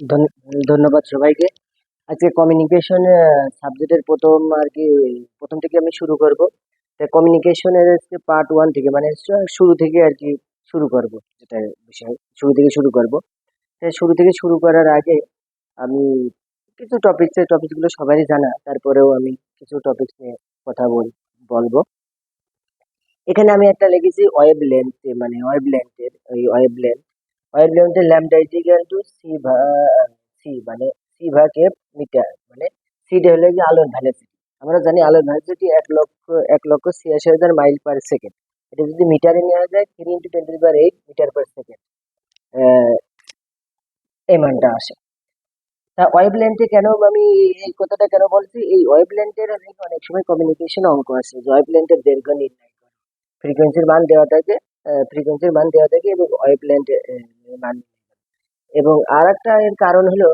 ধন্য- ধন্যবাদ সবাইকে। আজকে কমিউনিকেশন সাবজেক্টের প্রথম আর কি, প্রথম থেকে আমি শুরু করব। তা কমিউনিকেশনের হচ্ছে পার্ট ওয়ান থেকে মানে শুরু থেকে আর কি শুরু করব, যেটা বিষয়। শুরু থেকে শুরু করব। তা শুরু থেকে শুরু করার আগে আমি কিছু টপিকস টপিকগুলো সবারই জানা, তারপরেও আমি কিছু টপিকস নিয়ে কথা বল বলব। এখানে আমি একটা লিখেছি ওয়েব লেন্থ মানে ওয়েব লেন্থের ওই web length wave লেন্থের lambda is equal to C C মানে সি ভাগ এফ মিটার মানে সিটা হলো যে আলোর ভ্যালোসিটি আমরা জানি আলোর ভ্যালোসিটি এক লক্ষ এক লক্ষ ছিয়াশি হাজার মাইল পার সেকেন্ড এটা যদি মিটারে নেওয়া যায় three into twenty per eight metre per second এই মানটা আসে। তা ওয়েব লেন্থে কেন আমি এই কথাটা কেন বলছি? এই ওয়েব লেন্থের অনেক সময় কমিউনিকেশন অঙ্ক আছে, যে ওয়েব লেন্থের দৈর্ঘ্য নির্ণয় করে। ফ্রিকোয়েন্সির মান দেওয়া থাকে ফ্রিকোয়েন্সির মান দেওয়া থাকে এবং ওয়েব লেন্থের মান এবং আর একটা এর কারণ হলো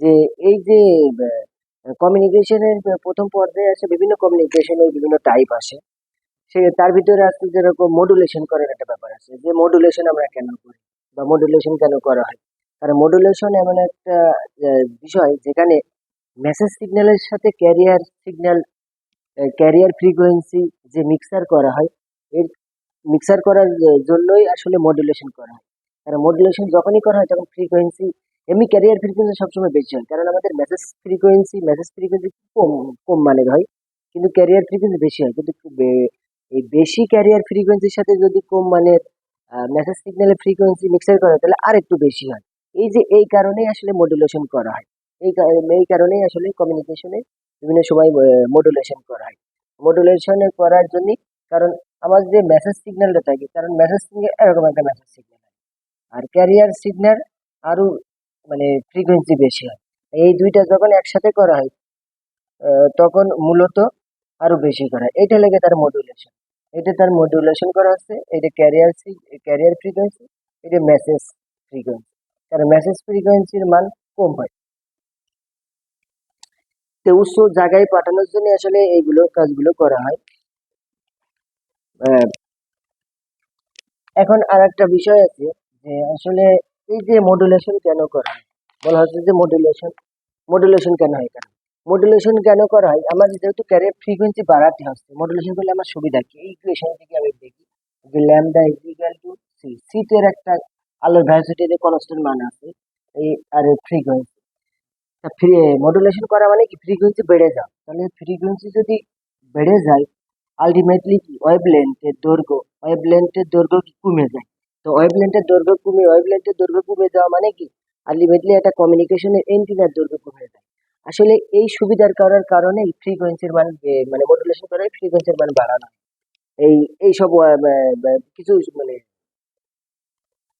যে, এই যে কমিউনিকেশনের প্রথম পর্যায়ে আসে বিভিন্ন কমিউনিকেশনের বিভিন্ন টাইপ আসে। সে, তার ভিতরে আসতে যেরকম মডুলেশন করার একটা ব্যাপার আছে। যে মডুলেশন আমরা কেন করি বা মডুলেশন কেন করা হয়? কারণ মডুলেশন এমন একটা বিষয় যেখানে মেসেজ সিগন্যালের সাথে ক্যারিয়ার সিগন্যাল ক্যারিয়ার ফ্রিকোয়েন্সি যে মিক্সার করা হয়, এর মিক্সার করার জন্যই আসলে মডুলেশন করা হয়। কারণ মডুলেশন যখনই করা হয়, তখন ফ্রিকোয়েন্সি এমনি ক্যারিয়ার ফ্রিকোয়েন্সি সবসময় বেশি হয়। কারণ আমাদের মেসেজ ফ্রিকোয়েন্সি মেসেজ ফ্রিকোয়েন্সি কম কম মানের হয়। কিন্তু ক্যারিয়ার ফ্রিকোয়েন্সি বেশি হয়। কিন্তু এই বেশি ক্যারিয়ার ফ্রিকোয়েন্সির সাথে যদি কম মানের মেসেজ সিগন্যালের ফ্রিকোয়েন্সি মিক্সার করা হয়, তাহলে আর একটু বেশি হয়। এই যে, এই কারণেই আসলে মডুলেশন করা হয়। এই এই কারণেই আসলে কমিউনিকেশনে বিভিন্ন সময় মডুলেশন করা হয়। মডুলেশন করার জন্য কারণ আমার যে মেসেজ সিগন্যালটা থাকে, কারণ মেসেজ সিগন্যাল এরকম একটা মেসেজ সিগন্যাল আর ক্যারিয়ার সিগন্যাল আরও মানে ফ্রিকোয়েন্সি বেশি হয়। এই দুইটা যখন একসাথে করা হয় তখন মূলত আরও বেশি করা হয়। এটা লেগে তার মডুলেশন এটা তার মডুলেশন করা হচ্ছে, এটা ক্যারিয়ার ক্যারিয়ার ফ্রিকোয়েন্সি এটা মেসেজ ফ্রিকোয়েন্সি কারণ মেসেজ ফ্রিকোয়েন্সির মান কম হয়। তো উচ্চ জায়গায় পাঠানোর জন্য আসলে এইগুলো কাজগুলো করা হয়। এখন আর একটা বিষয় আছে যে আসলে এই যে মডুলেশন কেন করা হয়? বলা হচ্ছে যে মডুলেশন মডুলেশন কেন হয় কেন মডুলেশন কেন করা হয়? আমার যেহেতু ক্যারিয়ার ফ্রিকোয়েন্সি বাড়াতে হচ্ছে মডুলেশন করলে আমার সুবিধা কি? এই ইকুয়েশন থেকে আমি দেখি যে lambda is equal to C সিটের একটা আলোর ভ্যালোসিটি যে কনস্ট্যান্ট মান আছে, এই আর ফ্রিকোয়েন্সি ফ্রি মডুলেশন করা মানে কি? ফ্রিকোয়েন্সি বেড়ে যাও তাহলে ফ্রিকোয়েন্সি যদি বেড়ে যায় আলটিমেটলি কি? ওয়েব লেন্থের দৈর্ঘ্য। ওয়েব লেন্থের দৈর্ঘ্য কি? কমে যায়। তো ওয়েব লেন্থের দৈর্ঘ্য কমে ওয়েব লেন্থের দৈর্ঘ্য কমে যাওয়া মানে কি? আলটিমেটলি একটা কমিউনিকেশনের এন্টিনার দৈর্ঘ্য কমে যায়। আসলে এই সুবিধার করার কারণে ফ্রিকোয়েন্সির মান মানে মডুলেশন করে ফ্রিকোয়েন্সির মান বাড়ানো। এই এই সব আহ, আহ, আহ, কিছু মানে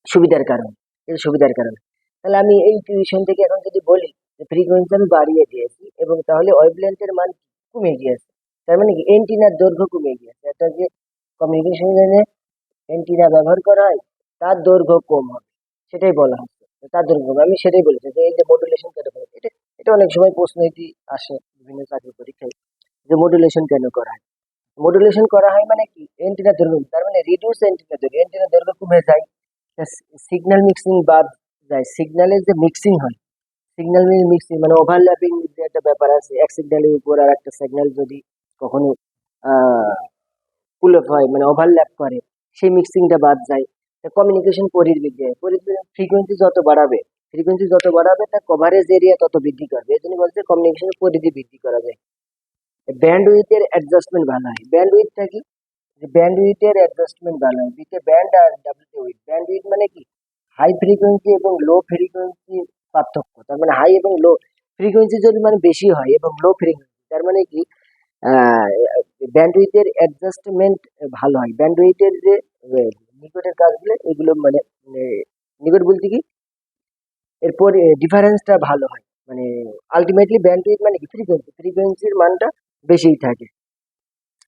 সুবিধার কারণে। এই সুবিধার কারণে। তাহলে আমি এই টিউশন থেকে এখন যদি বলি ফ্রিকোয়েন্সি আমি বাড়িয়ে দিয়েছি এবং তাহলে ওয়েব লেন্থের মান কমে গিয়েছে। তার মানে কি? এন্টিনার দৈর্ঘ্য কমে গিয়েছে। একটা যে কমিউনিকেশন এন্টিনা ব্যবহার করা হয়, তার দৈর্ঘ্য কম হবে। সেটাই বলা হচ্ছে। তার দৈর্ঘ্য। আমি সেটাই বলেছি যে এই যে মডুলেশন কেন করা? এটা এটা অনেক সময় প্রশ্ন এটি আসে বিভিন্ন চাকরি পরীক্ষায়, যে মডুলেশন কেন করা হয়? মডুলেশন করা হয় মানে কি? এন্টিনা দৈর্ঘ্য তার মানে রিডিউস এন্টিনা দৈর্ঘ্য। এন্টিনা দৈর্ঘ্য কমে যায় সিগন্যাল মিক্সিং বাদ যায়। সিগন্যালের যে মিক্সিং হয় সিগন্যাল মিক্সিং মানে ওভারল্যাপিং যে একটা ব্যাপার আছে এক সিগন্যালের উপর আর একটা সিগন্যাল যদি কখনো পুল হয় মানে ওভারল্যাপ করে, সেই মিক্সিংটা বাদ যায়। কমিউনিকেশন পরিবৃদ্ধি হয় ফ্রিকোয়েন্সি যত বাড়াবে ফ্রিকোয়েন্সি যত বাড়াবে তার কভারেজ এরিয়া তত বৃদ্ধি করবে। এই জন্য বলছে কমিউনিকেশনের পরিধি বৃদ্ধি করা যায়। ব্যান্ড উইথের অ্যাডজাস্টমেন্ট ভালো হয়। ব্যান্ড উইথটা কি? ব্যান্ড উইথের অ্যাডজাস্টমেন্ট ভালো হয়। বিতে ব্যান্ড আর ডাব্লিউতে উইথ ব্যান্ড উইথ মানে কি? হাই ফ্রিকোয়েন্সি এবং লো ফ্রিকোয়েন্সি পার্থক্য। তার মানে হাই এবং লো ফ্রিকোয়েন্সি যদি মানে বেশি হয় এবং লো ফ্রিকোয়েন্সি তার মানে কি? ব্যান্ড উইথের অ্যাডজাস্টমেন্ট ভালো হয়। ব্যান্ড উইথের যে নিকটের কাজগুলো এগুলো মানে আহ, নিকট বলতে কি? এরপর ডিফারেন্সটা ভালো হয়। মানে আলটিমেটলি ব্যান্ড উইথ মানে কি? ফ্রিকোয়েন্সি ফ্রিকোয়েন্সির মানটা বেশিই থাকে।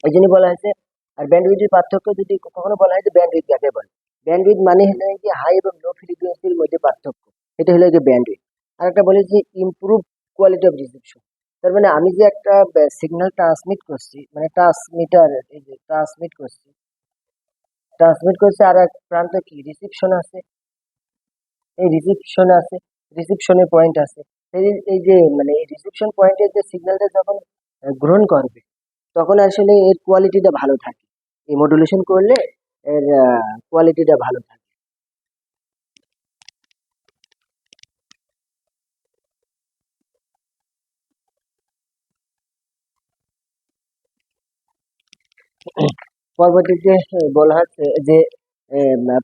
এই জন্য বলা হয়েছে আর ব্যান্ডউইথের পার্থক্য যদি কখনো বলা হয় যে ব্যান্ডউইথ বলে। ব্যান্ডউইথ মানে হলো যে হাই এবং লো ফ্রিকোয়েন্সির মধ্যে পার্থক্য। এটা হলো যে ব্যান্ডউইথ আর একটা বলেছি ইমপ্রুভ কোয়ালিটি অফ রিসেপশন তার মানে আমি যে একটা সিগন্যাল ট্রান্সমিট করছি মানে ট্রান্সমিটার এই যে ট্রান্সমিট করছি ট্রান্সমিট করছে আর এক প্রান্ত কি রিসিপশন আছে, এই রিসিপশন আছে রিসিপশনের পয়েন্ট আছে, এই যে মানে এই রিসিপশন পয়েন্টের যে সিগন্যালটা যখন গ্রহণ করবে, তখন আসলে এর কোয়ালিটিটা ভালো থাকে, এই মডুলেশন করলে এর কোয়ালিটিটা ভালো থাকে। পরবর্তীতে বলা হচ্ছে যে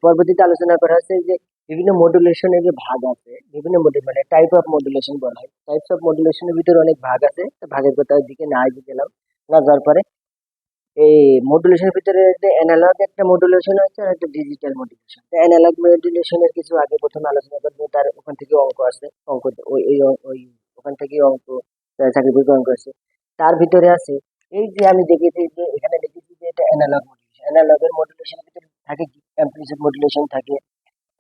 পরবর্তীতে আলোচনা করা হচ্ছে যে, বিভিন্ন মডুলেশনের যে ভাগ আছে, বিভিন্ন মানে টাইপ অফ মডুলেশন বলা হয়। টাইপস অফ মডুলেশনের ভিতরে অনেক ভাগ আছে ভাগের কথা দিকে না আগে গেলাম, না যাওয়ার পরে। এই মডুলেশনের ভিতরে যে অ্যানালগ একটা মডুলেশন আছে আর একটা ডিজিটাল মডুলেশন অ্যানালগ মডুলেশনের কিছু আগে প্রথমে আলোচনা করব, তার ওখান থেকে অঙ্ক আছে, অঙ্ক ওই ওই ওখান থেকে অঙ্ক চাকরি অঙ্ক আছে। তার ভিতরে আছে, এই যে আমি দেখেছি যে এখানে অ্যানালগ মডুলেশন অ্যানালগের মডুলেশনের ভিতরে থাকে কি অ্যাম্প্লিচিউড মডুলেশন থাকে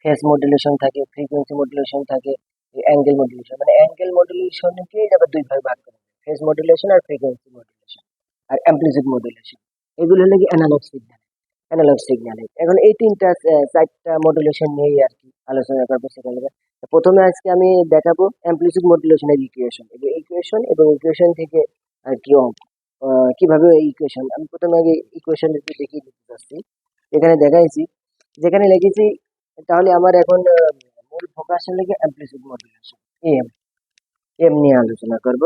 ফেস মডুলেশন থাকে ফ্রিকোয়েন্সি মডুলেশন থাকে অ্যাঙ্গেল মডুলেশন মানে অ্যাঙ্গেল মডুলেশনকে আবার দুই ভাগে ভাগ করা যায় ফেস মডুলেশন আর ফ্রিকোয়েন্সি মডুলেশন আর অ্যাম্প্লিচিউড মডুলেশন এগুলো হলো কি অ্যানালগ সিগন্যাল অ্যানালগ সিগন্যালে এখন এই তিনটা চারটা মডুলেশন নিয়েই আর কি আলোচনা করব সেখানে। প্রথমে আজকে আমি দেখাবো অ্যাম্প্লিচিউড মডুলেশনের ইকুয়েশন এবং ইকুয়েশন এবং ইকুয়েশন থেকে আর কি অঙ্ক কীভাবে এই ইকুয়েশন আমি প্রথমে আগে ইকুয়েশন দেখিয়ে দিতে চাচ্ছি। এখানে দেখাইছি, যেখানে লিখেছি, তাহলে আমার এখন মূল ফোকাস কি অ্যাম্প্লিচিউড মডুলেশন এম এম নিয়ে আলোচনা করব।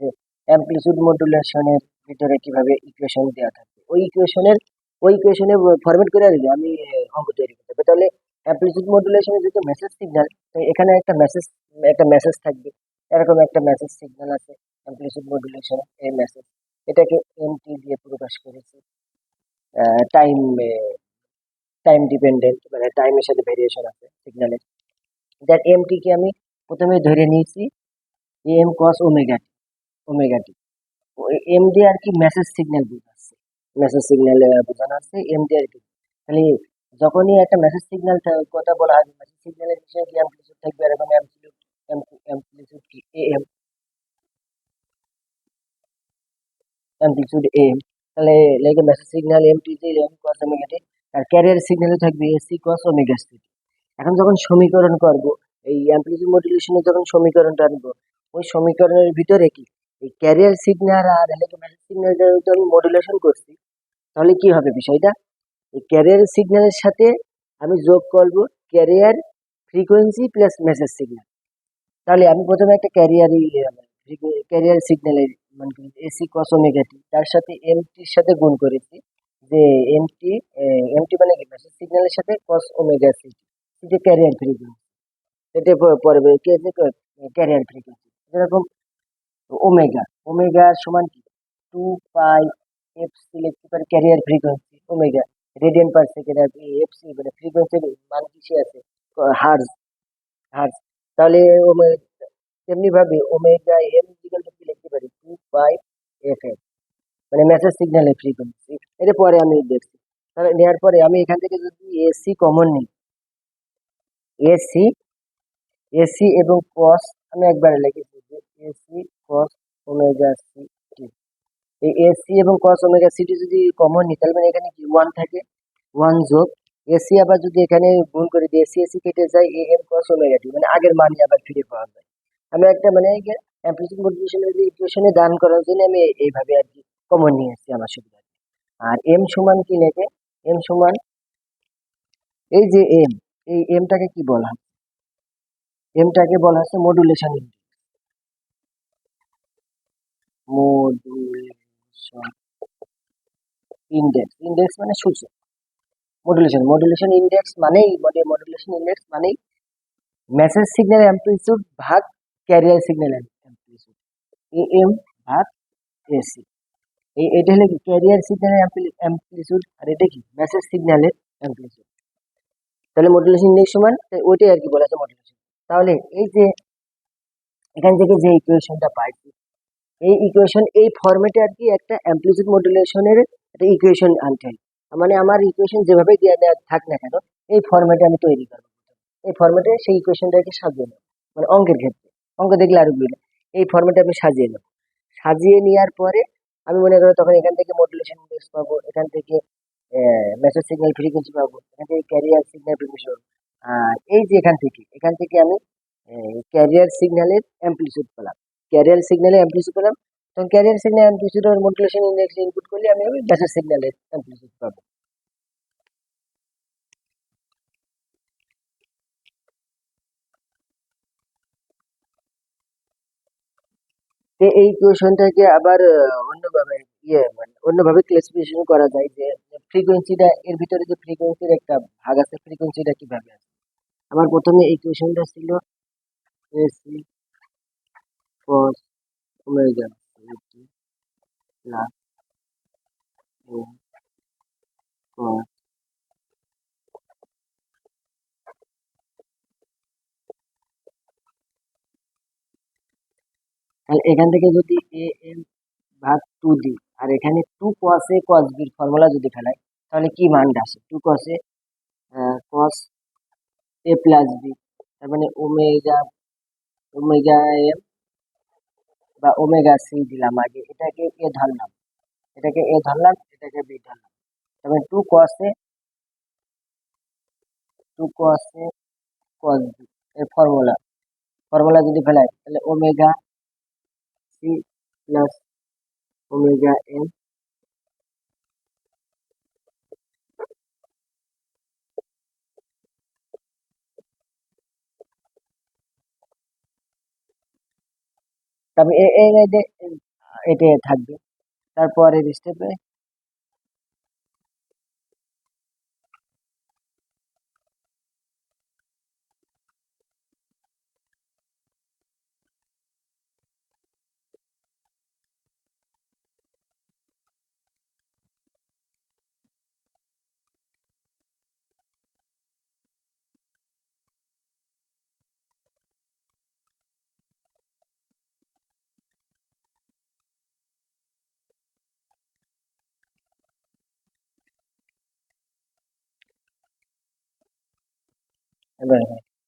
যে অ্যাম্প্লিচিউড মডুলেশনের ভিতরে কীভাবে ইকুয়েশন দেওয়া থাকবে ওই ইকুয়েশনের ওই ইকুয়েশনে ফরম্যাট করে দিলে আমি অঙ্ক তৈরি করতে তাহলে অ্যাম্প্লিচিউড মডুলেশনের যেহেতু মেসেজ সিগন্যাল এখানে একটা মেসেজ একটা মেসেজ থাকবে। এরকম একটা মেসেজ সিগন্যাল আছে। অ্যাম্প্লিচিউড মডুলেশন মেসেজ এটাকে এমটি দিয়ে প্রকাশ করেছে টাইম টাইম ডিপেন্ডেন্ট মানে টাইমের সাথে ভেরিয়েশন আছে সিগন্যালের দ্যাট এমটি কে আমি প্রথমে ধরে নিয়েছি M cos omega T omega T M দিয়ে আর কি মেসেজ সিগন্যাল বোঝাচ্ছে মেসেজ সিগন্যাল বোঝানো আছে এম দিয়ে আর কি তাহলে যখনই একটা মেসেজ সিগন্যাল কথা বলা হয় মেসেজ সিগন্যালের বিষয়ে কি অ্যাম্প্লিটিউড থাকবে এরকম অ্যাম্প্লিটিউড অ্যাম্প্লিটিউড কি এম অ্যাম্প্লিটিউড এম তাহলে লেগে মেসেজ সিগন্যাল এম টি যে এম কস ওমেগা টি আর ক্যারিয়ার সিগন্যালে থাকবে এসি কস ওমেগা সি এখন যখন সমীকরণ করব, এই অ্যাম্প্লিটিউড মডুলেশনে যখন সমীকরণটা আনব, ওই সমীকরণের ভিতরে কি? এই ক্যারিয়ার সিগন্যাল আর মেসেজ সিগন্যাল যেহেতু আমি মডুলেশন করছি, তাহলে কি হবে বিষয়টা? এই ক্যারিয়ার সিগন্যালের সাথে আমি যোগ করব carrier frequency plus message signal তাহলে আমি প্রথমে একটা ক্যারিয়ার ক্যারিয়ার সিগন্যালের A C cos omega T তার সাথে এমটির সাথে গুণ করেছি যে এমটি এমটি মানে কি? সিগন্যালের সাথে কস ওমেগা সি যে ক্যারিয়ার ফ্রিকোয়েন্সি এটা প- পড়বে কে যে ক্যারিয়ার ফ্রিকোয়েন্সি যেরকম ওমেগা ওমেগা সমান কি? টু পাই এফ সি লিখতে পারি carrier frequency omega radian per second আর এফ সি মানে ফ্রিকোয়েন্সির মান কিসে আছে? হার্জ হার্জ তাহলে ওমে- তেমনি ভাবে ওমেগা এম ইকুয়াল টু লিখতে পারি টু পাই এফ এম মানে মেসেজ সিগন্যালের ফ্রিকোয়েন্সি এটা পরে আমি দেখছি। তাহলে নেওয়ার পরে আমি এখান থেকে যদি এসি কমন নিই এসি এসি এবং কস আমি একবারে লিখেছি যে A C cos omega C T এই এসি এবং কস ওমেগা সিটি যদি কমন নিই, তাহলে মানে এখানে কি ওয়ান থাকে? ওয়ান যোগ এসি আবার যদি এখানে গুণ করে দিই এসি এসি কেটে যায় এ এম কস ওমেগা টি মানে আগের মানই আবার ফিরে পাওয়া যায়। আমি একটা মানে ইকুয়েশনে দান করার জন্য আমি এইভাবে আর কি কমন নিয়ে এসেছি আমার সুবিধা আর এম সমান কি লেখে? এম সমান এই যে এম এই এমটাকে কি বলা হয় এমটাকে বলা হচ্ছে modulation index modulation index index মানে সূচক। মডুলেশন মডুলেশন ইন্ডেক্স মানেই মডুলেশন ইন্ডেক্স মানেই মেসেজ সিগন্যাল অ্যাম্প্লিটিউড ভাগ ক্যারিয়ার সিগন্যাল এ এম ভাগ এসি এই এটা হলো কি ক্যারিয়ার সিগন্যালের অ্যাম্প্লিটিউড আর এটা কি মেসেজ সিগন্যালের অ্যাম্প্লিটিউড তাহলে মডুলেশন ইন্ডেক্স সমান ওইটাই আর কি বলা আছে মডুলেশন তাহলে এই যে এখান থেকে যে ইকুয়েশনটা পাইছি এই ইকুয়েশন এই ফরম্যাটে আর কি একটা অ্যাম্প্লিটিউড মডুলেশনের একটা ইকুয়েশন আনতে হয়। মানে আমার ইকুয়েশন যেভাবে থাক না কেন, এই ফরম্যাটে আমি তৈরি করব। এই ফরম্যাটে সেই ইকুয়েশনটাকে সাজিয়ে নেব। মানে অঙ্কের ক্ষেত্রে। অঙ্ক দেখলে আরও বুঝলে এই ফরম্যাটে আমি সাজিয়ে নেব। সাজিয়ে নেওয়ার পরে আমি মনে করো তখন এখান থেকে মডুলেশন ইন্ডেক্স পাবো, এখান থেকে মেসেজ সিগন্যাল ফ্রিকোয়েন্সি পাবো, এখান থেকে ক্যারিয়ার সিগন্যাল ফ্রিকোয়েন্সি পাবো আর এই যে এখান থেকে এখান থেকে আমি ক্যারিয়ার সিগন্যালের অ্যাম্পলিটিউড পেলাম। ক্যারিয়ার সিগন্যালের অ্যাম্পলিটিউড পেলাম। তখন carrier signal amplitude modulation index input করলে আমি ব্যাসের সিগন্যালের অ্যাম্পলিটিউড পাবো। এই কোয়েশনটাকে আবার অন্যভাবে ইয়ে মানে অন্যভাবে ক্লাসিফিকেশন করা যায় যে ফ্রিকোয়েন্সিটা এর ভিতরে যে ফ্রিকোয়েন্সির একটা ভাগ আছে ফ্রিকোয়েন্সিটা কীভাবে আছে? আমার প্রথমে এই কোয়েশনটা ছিল এসি cos এম cos তাহলে এখান থেকে যদি এ এম ভাগ টু দিই, আর এখানে টু কস এ কস বির ফর্মুলা যদি ফেলাই, তাহলে কি মানটা আসে? Two cos A cos A plus B তার মানে ওমেগা ওমেগা এম বা ওমেগা সি দিলাম আগে। এটাকে এ ধরলাম। এটাকে এ ধরলাম, এটাকে বি ধরলাম। তার মানে two cos A two cos A cos B এর ফর্মুলা ফর্মুলা যদি ফেলাই, তাহলে ওমেগা সি প্লাস তারপরে এ এ- এটা থাকবে তারপরের স্টেপে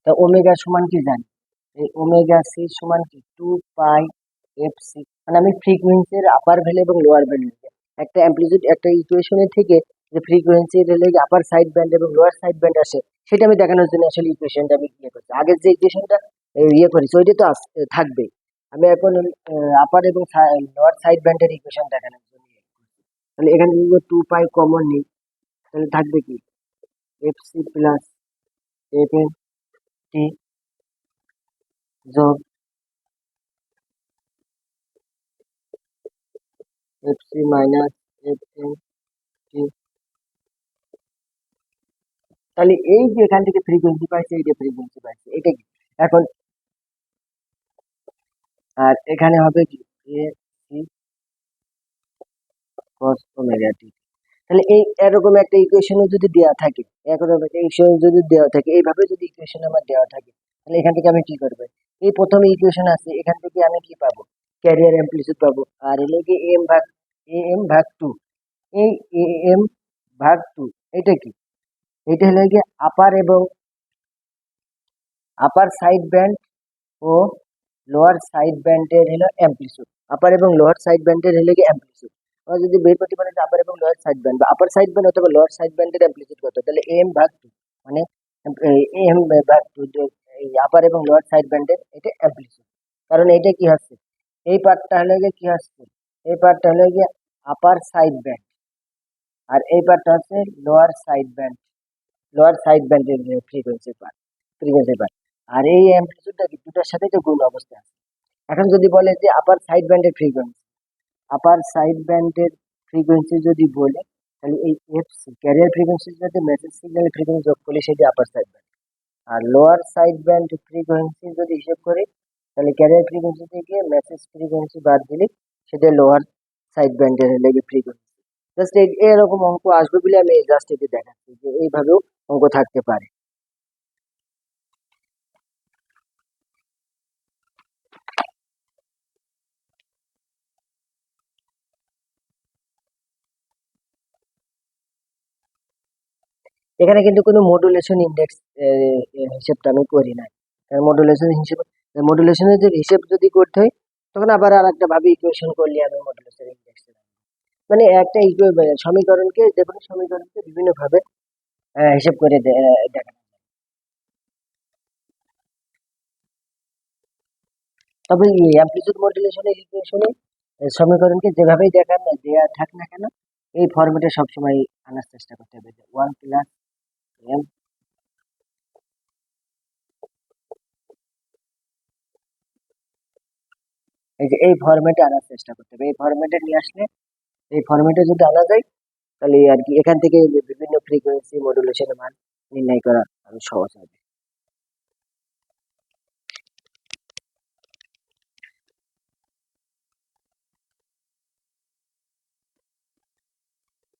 তা ওমেগা সমান কি জানি? এই ওমেগা সি সমান কি? Two pi F C. মানে আমি ফ্রিকোয়েন্সির আপার ভ্যালু এবং লোয়ার ভ্যালু একটা অ্যাম্পলিটিউড একটা ইকুয়েশনের থেকে যে ফ্রিকোয়েন্সি রেলে আপার সাইড ব্যান্ড এবং লোয়ার সাইড ব্যান্ড আসে, সেটা আমি দেখানোর জন্য আসলে ইকুয়েশনটা আমি ইয়ে করছি। আগের যে ইকুয়েশনটা ইয়ে করেছি, ওইটা তো থাকবেই। আমি এখন আপার এবং লোয়ার সাইড ব্যান্ডের ইকুয়েশন দেখানোর জন্য ইয়ে তাহলে এখানে টু পাই কমন নিই, তাহলে থাকবে কি? এফ সি প্লাস যোগ F C minus F T তাহলে এই যে এখান থেকে ফ্রিকোয়েন্সি পাইছে এইটা ফ্রিকোয়েন্সি পাইছে, এটা কি? এখন আর এখানে হবে কি? A C cos omega T তাহলে এই এরকম একটা ইকুয়েশনে যদি দেওয়া থাকে, এরকম একটা ইকুয়েশন যদি দেওয়া থাকে, এইভাবে যদি ইকুয়েশন আমার দেওয়া থাকে, তাহলে এখান থেকে আমি কি করব? এই প্রথম ইকুয়েশন আছে, এখান থেকে আমি কি পাবো? ক্যারিয়ার অ্যাম্পলিটিউড পাবো। আর এলে কি এম ভাগ এ এম ভাগ টু এই এ এম ভাগ টু এটা কি? এটা হলো গিয়ে আপার এবং আপার সাইড ব্যান্ড ও লোয়ার সাইড ব্যান্ডের হলো অ্যাম্পলিটিউড আপার এবং লোয়ার সাইড ব্যান্ডের হলো গিয়ে অ্যাম্পলিটিউড আমরা যদি বের করতে পারি আপার এবং লোয়ার সাইড ব্যান্ড বা আপার সাইড ব্যান্ড অথবা লোয়ার সাইড ব্যান্ডের অ্যাম্পলিটিউড কত? তাহলে এম ভাগ টু মানে এম ভাগ টু আপার এবং লোয়ার সাইড ব্যান্ডের এটা অ্যাম্পলিটিউড কারণ এটা কি হচ্ছে? এই পার্টটা হলো গিয়ে কি হচ্ছে? এই পার্টটা হলো গিয়ে আপার সাইড ব্যান্ড আর এই পার্টটা হচ্ছে lower side band lower side ব্যান্ডের ফ্রিকোয়েন্সি পার্ট ফ্রিকোয়েন্সি পার্ট আর এই অ্যাম্পলিটিউডটা কি? দুটার সাথে তো গুণ অবস্থায় আছে। এখন যদি বলে যে আপার সাইড ব্যান্ডের ফ্রিকোয়েন্সি আপার সাইড ব্যান্ডের ফ্রিকোয়েন্সি যদি বলে, তাহলে এই এফসি ক্যারিয়ার ফ্রিকোয়েন্সির সাথে মেসেজ সিগন্যাল ফ্রিকোয়েন্সি যোগ করলে সেটি আপার সাইড ব্যান্ড আর লোয়ার সাইড ব্যান্ড ফ্রিকোয়েন্সি যদি হিসেব করি, তাহলে ক্যারিয়ার ফ্রিকোয়েন্সি থেকে মেসেজ ফ্রিকোয়েন্সি বাদ দিলে সেটা লোয়ার সাইড ব্যান্ডের লেগে ফ্রিকোয়েন্সি জাস্ট এরকম অঙ্ক আসবে বলে আমি জাস্ট এটি দেখাচ্ছি যে এইভাবেও অঙ্ক থাকতে পারে। এখানে কিন্তু কোনো মডুলেশন ইন্ডেক্স হিসেবটা আমি করি নাই। কারণ মডুলেশন হিসেব মডুলেশনের যে হিসেব যদি করতে হয়, তখন আবার আর একটা ভাবে ইকুয়েশন করলে আমি মডুলেশন ইন্ডেক্স মানে একটা ইকুয়ে- সমীকরণকে, যে কোনো সমীকরণকে বিভিন্ন ভাবে হিসেব করে দেখা তবে এই অ্যামপ্লিটিউড মডুলেশনে ইকুয়েশনে সমীকরণকে যেভাবেই দেখান, দেয়া থাক না কেন, এই ফরম্যাটে সবসময় আনার চেষ্টা করতে হবে। ওয়ান প্লাস এই যে, এই ফরম্যাটে আনার চেষ্টা করতে হবে। এই ফরম্যাটে নিয়ে আসলে, এই ফরম্যাটে যদি আনা যায়, তাহলে আর কি, এখান থেকে বিভিন্ন ফ্রিকোয়েন্সি মডুলেশনের মান নির্ণয় করা আরও সহজ হবে।